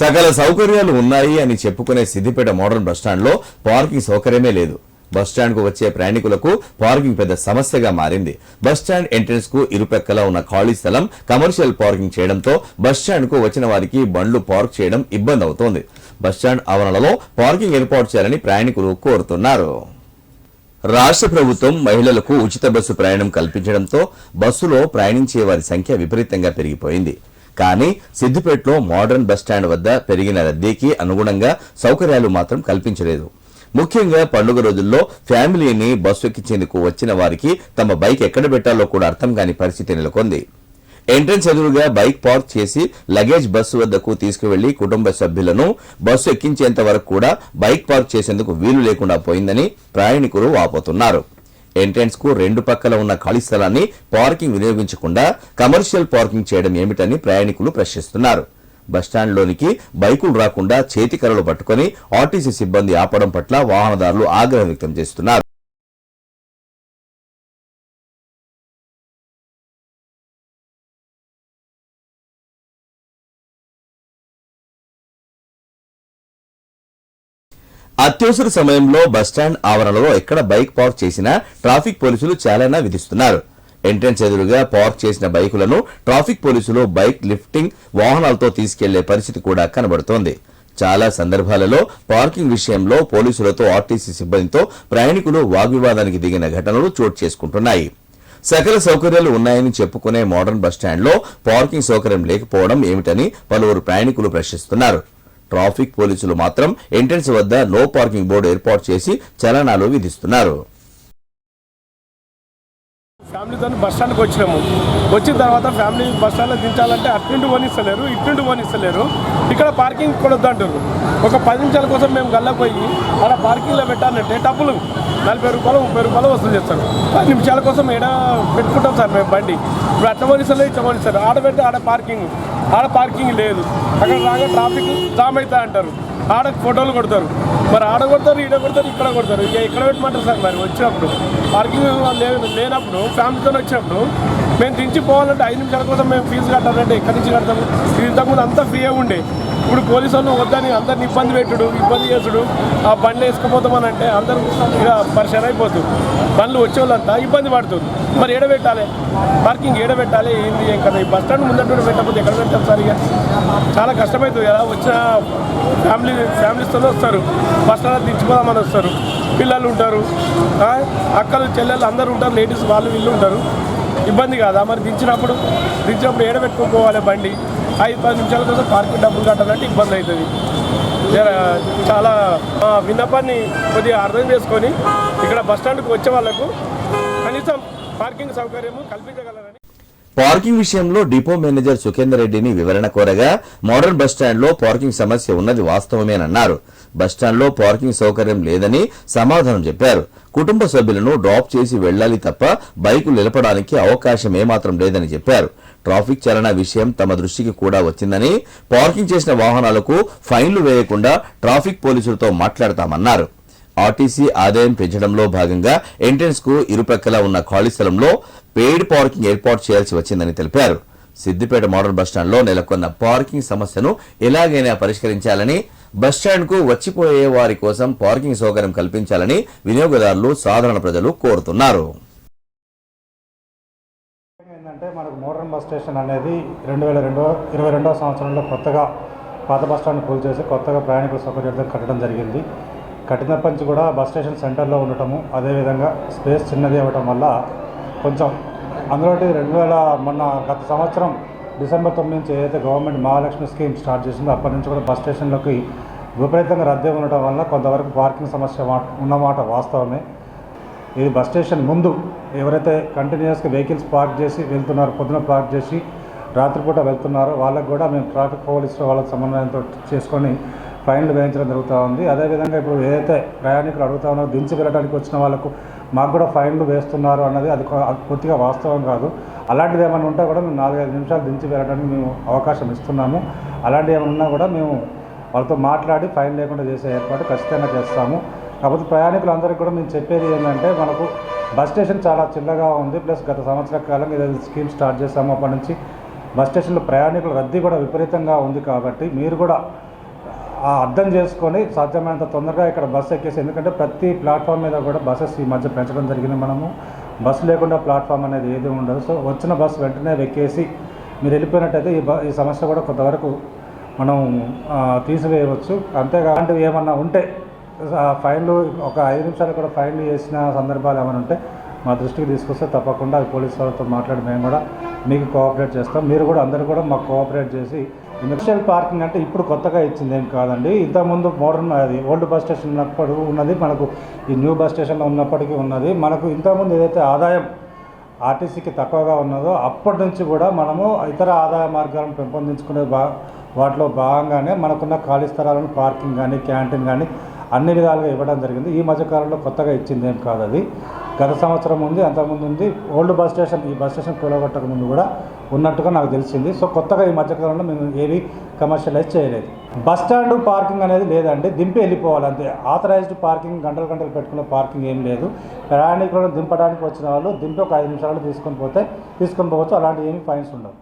సకల సౌకర్యాలు ఉన్నాయి అని చెప్పుకునే సిద్దిపేట మోడర్న్ బస్టాండ్లో పార్కింగ్ సౌకర్యమే లేదు. బస్టాండ్కు వచ్చే ప్రయాణికులకు పార్కింగ్ పెద్ద సమస్యగా మారింది. బస్టాండ్ ఎంట్రన్స్కు ఇరుపెక్కల ఉన్న ఖాళీ స్థలం కమర్షియల్ పార్కింగ్ చేయడంతో బస్టాండ్కు వచ్చిన వారికి బండ్లు పార్క్ చేయడం ఇబ్బంది అవుతోంది బస్టాండ్ ఆవరణలో పార్కింగ్ ఏర్పాటు చేయాలని ప్రయాణికులు కోరుతున్నారు. రాష్ట్ర ప్రభుత్వం మహిళలకు ఉచిత బస్సు ప్రయాణం కల్పించడంతో బస్సులో ప్రయాణించే వారి సంఖ్య విపరీతంగా పెరిగిపోయింది. కానీ సిద్దిపేటలో మోడర్న్ బస్టాండ్ వద్ద పెరిగిన రద్దీకి అనుగుణంగా సౌకర్యాలు మాత్రం కల్పించలేదు. ముఖ్యంగా పండుగ రోజుల్లో ఫ్యామిలీని బస్సు ఎక్కించేందుకు వచ్చిన వారికి తమ బైక్ ఎక్కడ పెట్టాలో కూడా అర్థం కాని పరిస్థితి నెలకొంది. ఎంట్రన్స్ ఎదురుగా బైక్ పార్క్ చేసి లగేజ్ బస్సు వద్దకు తీసుకువెళ్ళి కుటుంబ సభ్యులను బస్సు ఎక్కించేంత వరకు కూడా బైక్ పార్క్ చేసేందుకు వీలు లేకుండా పోయిందని ప్రయాణికులు వాపోతున్నారు. ఎంట్రన్స్కు రెండు పక్కల ఉన్న ఖాళీ స్థలాన్ని పార్కింగ్ వినియోగించకుండా కమర్షియల్ పార్కింగ్ చేయడం ఏమిటని ప్రయాణికులు ప్రశ్నిస్తున్నారు. బస్టాండ్లోనికి బైకులు రాకుండా చేతికరలు పట్టుకుని ఆర్టీసీ సిబ్బంది ఆపడం పట్ల వాహనదారులు ఆగ్రహం వ్యక్తం చేస్తున్నారు. అత్యవసర సమయంలో బస్టాండ్ ఆవరణలో ఎక్కడ బైక్ పార్క్ చేసినా ట్రాఫిక్ పోలీసులు చాలనా విధిస్తున్నారు. ఎంట్రన్స్ ఎదురుగా పార్క్ చేసిన బైకులను ట్రాఫిక్ పోలీసులు బైక్ లిఫ్టింగ్ వాహనాలతో తీసుకెళ్ళే పరిస్థితి కూడా కనబడుతోంది. చాలా సందర్భాలలో పార్కింగ్ విషయంలో పోలీసులతో ఆర్టీసీ సిబ్బందితో ప్రయాణికులు వాగ్వివాదానికి దిగిన ఘటనలు చోటు చేసుకుంటున్నాయి. సకల సౌకర్యాలు ఉన్నాయని చెప్పుకునే మోడర్న్ బస్టాండ్లో పార్కింగ్ సౌకర్యం లేకపోవడం ఏమిటని పలువురు ప్రయాణికులు ప్రశ్నిస్తున్నారు. ట్రాఫిక్ పోలీసులు మాత్రం ఎంట్రన్స్ వద్ద నో పార్కింగ్ బోర్డు ఏర్పాటు చేసి చలనాలు విధిస్తున్నారు. ఫ్యామిలీతో బస్ స్టాండ్కి వచ్చినాము. వచ్చిన తర్వాత ఫ్యామిలీ బస్ స్టాండ్లో దించాలంటే అట్నుండి పోనిస్తలేరు ఇట్నుండి పోనిస్తలేరు. ఇక్కడ పార్కింగ్ కూడా వద్దంటారు ఒక పది నిమిషాల కోసం మేము గల్లపోయి ఆడ పార్కింగ్లో పెట్టాలంటే డబ్బులు నలభై రూపాయలు ముప్పై రూపాయలు వసూలు చేస్తారు. పది నిమిషాల కోసం ఏడ పెట్టుకుంటాం సార్ మేము బండి. ఇప్పుడు అట్ట పోనిస్తారు ఇట్ట పోనిస్తారు ఆడ పెట్టి ఆడ పార్కింగ్. ఆడ పార్కింగ్ లేదు. అక్కడ రాగా ట్రాఫిక్ జామ్ అవుతా అంటారు. ఆడ ఫోటోలు కొడతారు. మరి ఆడ కొడతారు ఈడ కొడతారు ఇక్కడ కొడతారు. ఇక ఇక్కడ పెట్టమంటారు సార్ మరి వచ్చినప్పుడు. పార్కింగ్ లేనప్పుడు ఫ్యామిలీతో వచ్చినప్పుడు మేము దించి పోవాలంటే ఐదు నిమిషాల కోసం మేము ఫీజు కట్టాలంటే ఎక్కడి నుంచి కడతాము? ఇంతకుముందు అంతా ఫ్రీగా ఉండే. ఇప్పుడు పోలీసు వాళ్ళు వద్దని అందరిని ఇబ్బంది పెట్టుడు ఇబ్బంది చేసుడు ఆ బండ్లు వేసుకుపోతామని అంటే అందరూ ఇక పరిచయం అయిపోతుంది. బండ్లు వచ్చేవాళ్ళంతా ఇబ్బంది పడుతుంది. మరి ఎడబెట్టాలి పార్కింగ్ ఎడబెట్టాలి ఏంది? ఏం కదా ఈ బస్ స్టాండ్ ముందట పెట్టకపోతే ఎక్కడ పెట్టాలి సార్ ఇక? చాలా కష్టమవుతుంది కదా వచ్చిన ఫ్యామిలీ ఫ్యామిలీస్తో వస్తారు. బస్ స్టాండ్ దించిపోదామని వస్తారు. పిల్లలు ఉంటారు. అక్కలు చెల్లెలు అందరూ ఉంటారు. లేడీస్ వాళ్ళు వీళ్ళు ఉంటారు. ఇబ్బంది కాదా? మరి దించినప్పుడు దించినప్పుడు ఏడబెట్టుకుపోవాలి బండి? ఐదు పది నిమిషాల కోసం పార్కింగ్ డబ్బులు కట్టాలంటే ఇబ్బంది అవుతుంది. చాలా విన్నపాన్ని కొద్దిగా అర్థం చేసుకొని ఇక్కడ బస్ వచ్చే వాళ్ళకు కనీసం పార్కింగ్ సౌకర్యము కల్పించగలరని. పార్కింగ్ విషయంలో డిపో మేనేజర్ సుఖేందర్ రెడ్డిని వివరణ కోరగా మోడర్న్ బస్టాండ్లో పార్కింగ్ సమస్య ఉన్నది వాస్తవమేనన్నారు. బస్టాండ్లో పార్కింగ్ సౌకర్యం లేదని సమాధానం చెప్పారు. కుటుంబ సభ్యులను డ్రాప్ చేసి వెళ్ళాలి తప్ప బైకు నిలపడానికి అవకాశం ఏమాత్రం లేదని చెప్పారు. ట్రాఫిక్ చలన విషయం తమ దృష్టికి కూడా వచ్చిందని పార్కింగ్ చేసిన వాహనాలకు ఫైన్లు వేయకుండా ట్రాఫిక్ పోలీసులతో మాట్లాడతామన్నారు. ఆర్టీసీ ఆదాయం పెంచడంలో భాగంగా ఎంట్రన్స్కు ఇరుపక్కల ఉన్న ఖాళీ స్థలంలో పెయిడ్ పార్కింగ్ ఏర్పాటు చేయాల్సి వచ్చిందని తెలిపారు. సిద్దిపేట మోడల్ బస్టాండ్లో నెలకొన్న పార్కింగ్ సమస్యను ఎలాగైనా పరిష్కరించాలని బస్టాండ్కు వచ్చిపోయే వారి కోసం పార్కింగ్ సౌకర్యం కల్పించాలని వినియోగదారులు సాధారణ ప్రజలు కోరుతున్నారు. ఏంటంటే మనకు మోడర్న్ బస్ స్టేషన్ అనేది రెండు వేల రెండో ఇరవై రెండవ సంవత్సరంలో కొత్తగా పాత బస్ స్టాండ్ కూల్ చేసి కొత్తగా ప్రయాణికుల సౌకర్యార్థం కట్టడం జరిగింది. కట్టినప్పటి నుంచి కూడా బస్ స్టేషన్ సెంటర్లో ఉండటము అదేవిధంగా స్పేస్ చిన్నది అవ్వటం వల్ల కొంచెం అందులో రెండు వేల మొన్న గత సంవత్సరం డిసెంబర్ తొమ్మిది నుంచి ఏదైతే గవర్నమెంట్ మహాలక్ష్మి స్కీమ్ స్టార్ట్ చేసిందో అప్పటి నుంచి కూడా బస్ స్టేషన్లోకి విపరీతంగా రద్దీ ఉండటం వల్ల కొంతవరకు పార్కింగ్ సమస్య ఉన్నమాట వాస్తవమే. ఇది బస్ స్టేషన్ ముందు ఎవరైతే కంటిన్యూస్గా వెహికల్స్ పార్క్ చేసి వెళ్తున్నారో పొద్దున పార్క్ చేసి రాత్రిపూట వెళ్తున్నారో వాళ్ళకు కూడా మేము ట్రాఫిక్ పోలీసులు వాళ్ళకి సమన్వయంతో చేసుకొని ఫైన్లు వేయించడం జరుగుతూ ఉంది. అదేవిధంగా ఇప్పుడు ఏదైతే ప్రయాణికులు అడుగుతా ఉన్నారో దించి వెళ్ళడానికి వచ్చిన వాళ్ళకు మాకు కూడా ఫైన్లు వేస్తున్నారు అన్నది అది అది పూర్తిగా వాస్తవం కాదు. అలాంటిది ఏమైనా ఉంటే కూడా మేము నాలుగైదు నిమిషాలు దించి వెళ్ళడానికి మేము అవకాశం ఇస్తున్నాము. అలాంటివి ఏమైనా ఉన్నా కూడా మేము వాళ్ళతో మాట్లాడి ఫైన్ లేకుండా చేసే ఏర్పాటు ఖచ్చితంగా చేస్తాము. కాకపోతే ప్రయాణికులందరికీ కూడా మేము చెప్పేది ఏంటంటే మనకు బస్ స్టేషన్ చాలా చిన్నగా ఉంది. ప్లస్ గత సంవత్సర కాలం ఏదైతే స్కీమ్ స్టార్ట్ చేస్తామో అప్పటి నుంచి బస్ స్టేషన్లో ప్రయాణికుల రద్దీ కూడా విపరీతంగా ఉంది కాబట్టి మీరు కూడా ఆ అర్థం చేసుకొని సాధ్యమైనంత తొందరగా ఇక్కడ బస్సు ఎక్కేసి ఎందుకంటే ప్రతి ప్లాట్ఫామ్ మీద కూడా బస్సెస్ ఈ మధ్య పెంచడం జరిగింది మనము. బస్సు లేకుండా ప్లాట్ఫామ్ అనేది ఏది ఉండదు. సో వచ్చిన బస్సు వెంటనే ఎక్కేసి మీరు వెళ్ళిపోయినట్టయితే ఈ బ ఈ సమస్య కూడా కొంతవరకు మనం తీసివేయవచ్చు. అంతేకాకుండా ఏమన్నా ఉంటే ఫైన్లు ఒక ఐదు నిమిషాలు కూడా ఫైన్లు చేసిన సందర్భాలు ఏమైనా ఉంటే మా దృష్టికి తీసుకొస్తే తప్పకుండా అది పోలీస్ వాళ్ళతో మాట్లాడి మేము కూడా మీకు కోఆపరేట్ చేస్తాం. మీరు కూడా అందరూ కూడా మాకు కోఆపరేట్ చేసి ఇండస్ట్రియల్ పార్కింగ్ అంటే ఇప్పుడు కొత్తగా ఇచ్చింది ఏం కాదండి. ఇంతకుముందు మోడర్న్ అది ఓల్డ్ బస్ స్టేషన్ ఉన్నప్పుడు ఉన్నది మనకు ఈ న్యూ బస్ స్టేషన్లో ఉన్నప్పటికీ ఉన్నది. మనకు ఇంతకుముందు ఏదైతే ఆదాయం ఆర్టీసీకి తక్కువగా ఉన్నదో అప్పటి నుంచి కూడా మనము ఇతర ఆదాయ మార్గాలను పెంపొందించుకునే బా వాటిలో భాగంగానే మనకున్న ఖాళీ స్థలాలను పార్కింగ్ కానీ క్యాంటీన్ కానీ అన్ని విధాలుగా ఇవ్వడం జరిగింది. ఈ మధ్యకాలంలో కొత్తగా ఇచ్చింది ఏం కాదు అది గత సంవత్సరం ఉంది అంతకుముందు ఉంది. ఓల్డ్ బస్ స్టేషన్ ఈ బస్ స్టేషన్ కూలగొట్టక ముందు కూడా ఉన్నట్టుగా నాకు తెలిసింది. సో కొత్తగా ఈ మధ్యకాలంలో మేము ఏవి కమర్షియలైజ్ చేయలేదు. బస్ స్టాండ్ పార్కింగ్ అనేది లేదండి. దింపి వెళ్ళిపోవాలి అంతే. ఆథరైజ్డ్ పార్కింగ్ గంటలు గంటలు పెట్టుకునే పార్కింగ్ ఏం లేదు. ప్రయాణికులను దింపడానికి వచ్చిన వాళ్ళు దింపి ఒక ఐదు నిమిషాలు తీసుకొని పోతే తీసుకొని పోవచ్చు. అలాంటి ఏమి ఫైన్స్ ఉండవు.